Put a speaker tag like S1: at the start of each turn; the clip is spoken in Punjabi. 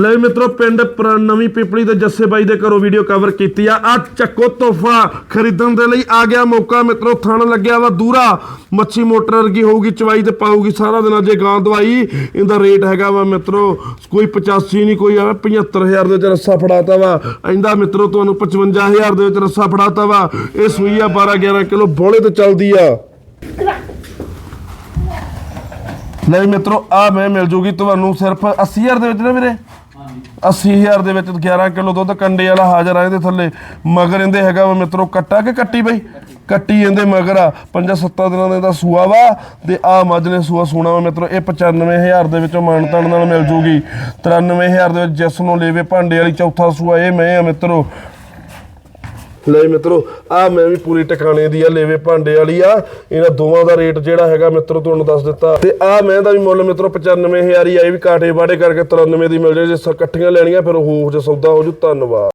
S1: ਲੈ ਵੀ ਮਿੱਤਰੋ, ਪਿੰਡ ਨਵੀਂ ਪਿਪਲੀ ਦੇ ਜੱਸੇ ਬਾਈ ਦੇ ਘਰੋਂ ਵੀਡੀਓ ਕਵਰ ਕੀਤੀ ਆ। ਆ ਚੱਕੋ ਤੋਹਫਾ। ਖਰੀਦਣ ਦੇ ਲਈ ਆ ਗਿਆ ਮੌਕਾ ਮਿੱਤਰੋ, ਥਣ ਲੱਗਿਆ ਵਾ ਦੂਰਾ। ਮੱਛੀ ਮੋਟਰ ਵਰਗੀ ਹੋਊਗੀ, ਚਵਾਈ ਤੇ ਪਾਊਗੀ ਸਾਰਾ ਦਿਨ ਅਜੇ ਗਾਂ ਦਵਾਈ। ਇਹਦਾ ਰੇਟ ਹੈਗਾ ਵਾ ਮਿੱਤਰੋ, ਕੋਈ 85 ਨਹੀਂ, ਕੋਈ ਆ 75000 ਦੇ ਵਿੱਚ ਰੱਸਾ ਫੜਾਤਾ ਵਾ। ਇਹਦਾ ਮਿੱਤਰੋ, ਤੁਹਾਨੂੰ 55000 ਦੇ ਵਿੱਚ ਰੱਸਾ ਫੜਾਤਾ ਵਾ। ਇਹ ਸੂਈ ਆ 12 11 ਕਿਲੋ, ਬੋਲੇ ਤੇ ਚੱਲਦੀ ਆ। ਨਹੀਂ ਵੀ ਮਿੱਤਰੋ ਆ ਮੈਂ ਮਿਲ ਜੂਗੀ ਤੁਹਾਨੂੰ ਸਿਰਫ 80000 ਦੇ ਵਿੱਚ ਨਾ ਵੀਰੇ। 80000 ਦੇ ਵਿੱਚ 11 ਕਿਲੋ ਦੁੱਧ ਕੰਡੇ ਵਾਲਾ ਹਾਜ਼ਰ ਆ ਇਹਦੇ ਥੱਲੇ। ਮਗਰ ਇਹਦੇ ਹੈਗਾ ਵਾ ਮਿੱਤਰੋ ਕੱਟਾ ਕਿ ਕੱਟੀ ਬਈ? ਕੱਟੀ ਇਹਦੇ ਮਗਰ ਆ। 5-7 ਦਿਨਾਂ ਦੇ ਦਾ ਸੂਆ ਵਾ ਤੇ ਆ ਮੱਝ ਨੇ ਸੂਆ ਸੂਣਾ ਵਾ ਮਿੱਤਰੋ। ਇਹ 95000 ਦੇ ਵਿੱਚੋਂ ਮਾਨਤਾਨ ਨਾਲ ਮਿਲ ਜੂਗੀ। 93000 ਦੇ ਵਿੱਚ ਜਿਸ ਨੂੰ ਲੇਵੇ ਭਾਂਡੇ ਵਾਲੀ ਚੌਥਾ ਸੂਆ ਇਹ ਮੈਂ ਆ ਮਿੱਤਰੋ। ਲੈ ਮਿੱਤਰੋ ਆ ਮੈਂ ਵੀ ਪੂਰੀ ਟਿਕਾਣੇ ਦੀ ਆ, ਲੇਵੇ ਭਾਂਡੇ ਵਾਲੀ ਆ। ਇਹਨਾਂ ਦੋਵਾਂ ਦਾ ਰੇਟ ਜਿਹੜਾ ਹੈਗਾ ਮਿੱਤਰੋ, ਤੁਹਾਨੂੰ ਦੱਸ ਦਿੱਤਾ। ਤੇ ਆ ਮੈਂ ਦਾ ਵੀ ਮੁੱਲ ਮਿੱਤਰੋ 95000 ਹੀ ਆ, ਇਹ ਵੀ ਕਾਟੇ ਬਾੜੇ ਕਰਕੇ 93 ਦੀ ਮਿਲ ਜੇ ਜੇ ਇਕੱਠੀਆਂ ਲੈਣੀਆਂ, ਫਿਰ ਉਹ ਜੇ ਸੌਦਾ ਹੋ ਜੂ, ਧੰਨਵਾਦ।